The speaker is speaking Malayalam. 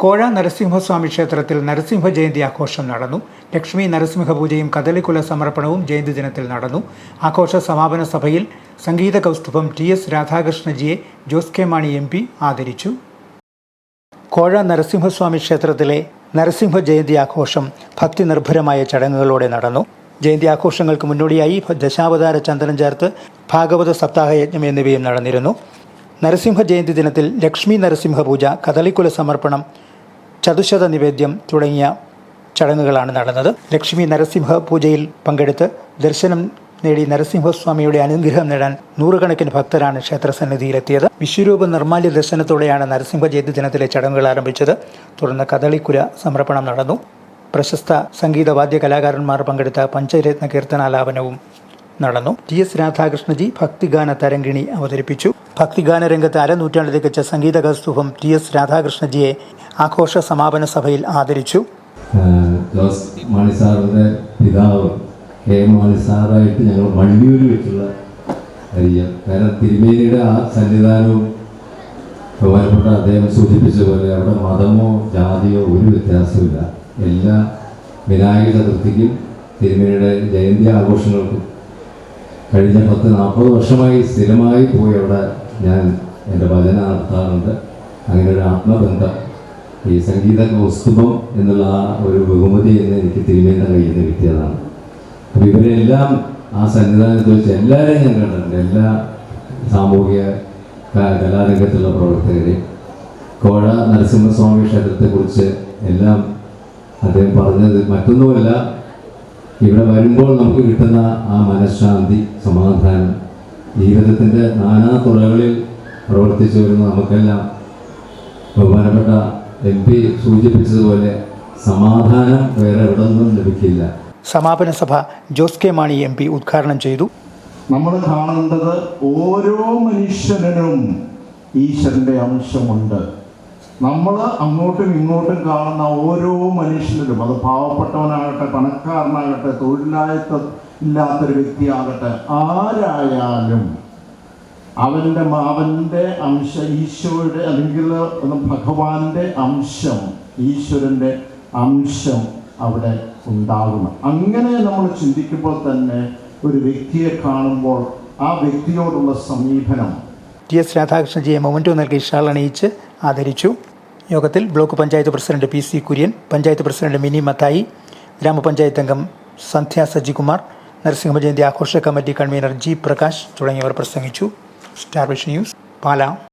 കോഴ നരസിംഹസ്വാമി ക്ഷേത്രത്തിൽ നരസിംഹ ജയന്തി ആഘോഷം നടന്നു. ലക്ഷ്മി നരസിംഹ പൂജയും കദളിക്കുല സമർപ്പണവും ജയന്തി ദിനത്തിൽ നടന്നു. ആഘോഷ സമാപന സഭയിൽ സംഗീത കൗസ്തുഭം T S രാധാകൃഷ്ണജിയെ Jose K Mani M P ആദരിച്ചു. കോഴ നരസിംഹസ്വാമി ക്ഷേത്രത്തിലെ നരസിംഹ ജയന്തി ആഘോഷം ഭക്തി നിർഭരമായ ചടങ്ങുകളോടെ നടന്നു. ജയന്തി ആഘോഷങ്ങൾക്ക് മുന്നോടിയായി ദശാവതാര ചന്ദനം ചേർത്ത് ഭാഗവത സപ്താഹയജ്ഞം എന്നിവയും നടന്നിരുന്നു. നരസിംഹ ജയന്തി ദിനത്തിൽ ലക്ഷ്മി നരസിംഹ പൂജ കദളിക്കുല സമർപ്പണം ചതുശത നിവേദ്യം തുടങ്ങിയ ചടങ്ങുകളാണ് നടന്നത്. ലക്ഷ്മി നരസിംഹ പൂജയിൽ പങ്കെടുത്ത് ദർശനം നേടി നരസിംഹസ്വാമിയുടെ അനുഗ്രഹം നേടാൻ നൂറുകണക്കിന് ഭക്തരാണ് ക്ഷേത്രസന്നിധിയിലെത്തിയത്. വിശ്വരൂപ നിർമ്മാല്യ ദർശനത്തോടെയാണ് നരസിംഹ ജയന്തി ദിനത്തിലെ ചടങ്ങുകൾ ആരംഭിച്ചത്. തുടർന്ന് കഥളിക്കുര സമർപ്പണം നടന്നു. പ്രശസ്ത സംഗീത വാദ്യ കലാകാരന്മാർ പങ്കെടുത്ത പഞ്ചരത്ന കീർത്തനാലാപനവും നടന്നു. ടി എസ് രാധാകൃഷ്ണജി ഭക്തിഗാന തരംഗിണി അവതരിപ്പിച്ചു. ഭക്തിഗാന രംഗത്ത് അരനൂറ്റാണ്ട് തികച്ച സംഗീത കസ്തുഭം ടി എസ് രാധാകൃഷ്ണജിയെ ആഘോഷ സമാപന സഭയിൽ ആദരിച്ചു. ജോസ് മാണി സാറിന്റെ പിതാവ് കെ എം മാണി സാറായിട്ട് ഞങ്ങൾ വള്ളിയൂർ വെച്ചുള്ള പരിചയം കാരണം തിരുമേനിയുടെ ആ സന്നിധാനവും ബഹുമാനപ്പെട്ട അദ്ദേഹം സൂചിപ്പിച്ച പോലെ അവിടെ മതമോ ജാതിയോ ഒരു വ്യത്യാസമില്ല എല്ലാ വിനായക ചതുർത്ഥിക്കും തിരുമേനിയുടെ ജയന്തി ആഘോഷങ്ങൾക്കും കഴിഞ്ഞ പത്ത് നാൽപ്പത് വർഷമായി സ്ഥിരമായി പോയി അവിടെ ഞാൻ എന്റെ ഭജന നടത്താറുണ്ട്. അങ്ങനെ ഒരു ആത്മബന്ധം ഈ സംഗീത കൗസ്തുഭം എന്നുള്ള ആ ഒരു ബഹുമതി എന്ന് എനിക്ക് തിരുമേന്റെ കയ്യിൽ നിന്ന് കിട്ടിയതാണ്. അപ്പോൾ ഇവരെല്ലാം ആ സന്നിധാനത്ത് വെച്ച് എല്ലാവരെയും ഞാൻ കണ്ടിട്ടുണ്ട്. എല്ലാ സാമൂഹിക കലാരംഗത്തുള്ള പ്രവർത്തകരെയും. കോഴ നരസിംഹസ്വാമി ക്ഷേത്രത്തെക്കുറിച്ച് എല്ലാം അദ്ദേഹം പറഞ്ഞത് മറ്റൊന്നുമല്ല ഇവിടെ വരുമ്പോൾ നമുക്ക് കിട്ടുന്ന ആ മനഃശാന്തി സമാധാനം ജീവിതത്തിന്റെ നാനാ തുറകളിൽ പ്രവർത്തിച്ചു വരുന്ന നമുക്കെല്ലാം ബഹുമാനപ്പെട്ട എം പി സൂചിപ്പിച്ചതുപോലെ സമാധാനം വേറെ എവിടെ നിന്നും ലഭിക്കില്ല. സമാപന സഭ Jose K Mani M P ഉദ്ഘാടനം ചെയ്തു. നമ്മൾ കാണേണ്ടത് ഓരോ മനുഷ്യനും ഈശ്വരന്റെ അംശമുണ്ട്. നമ്മൾ അങ്ങോട്ടും ഇങ്ങോട്ടും കാണുന്ന ഓരോ മനുഷ്യനിലും അത് പാവപ്പെട്ടവനാകട്ടെ പണക്കാരനാകട്ടെ തൊഴിലാളിത്ത ഇല്ലാത്തൊരു വ്യക്തിയാകട്ടെ. ആരായാലും അവന്റെ അവന്റെ അംശ ഈശോയുടെ അല്ലെങ്കിൽ ഭഗവാന്റെ അംശം ഈശ്വരന്റെ അംശം അവിടെ ഉണ്ടാകണം അങ്ങനെ നമ്മൾ ചിന്തിക്കുമ്പോൾ തന്നെ ഒരു വ്യക്തിയെ കാണുമ്പോൾ ആ വ്യക്തിയോടുള്ള സമീപനം. ടി എസ് രാധാകൃഷ്ണജിയെ മൊമന്റോ നൽകി ഷാൾ അണിയിച്ച് ആദരിച്ചു. യോഗത്തിൽ block panchayat president P C Kurian panchayat president Mini Mathai ഗ്രാമപഞ്ചായത്ത് അംഗം സന്ധ്യ സജികുമാർ നരസിംഹ ജയന്തി ആഘോഷ കമ്മിറ്റി കൺവീനർ ജി പ്രകാശ് തുടങ്ങിയവർ പ്രസംഗിച്ചു. സ്റ്റാർവിഷ് ന്യൂസ് പാലാ.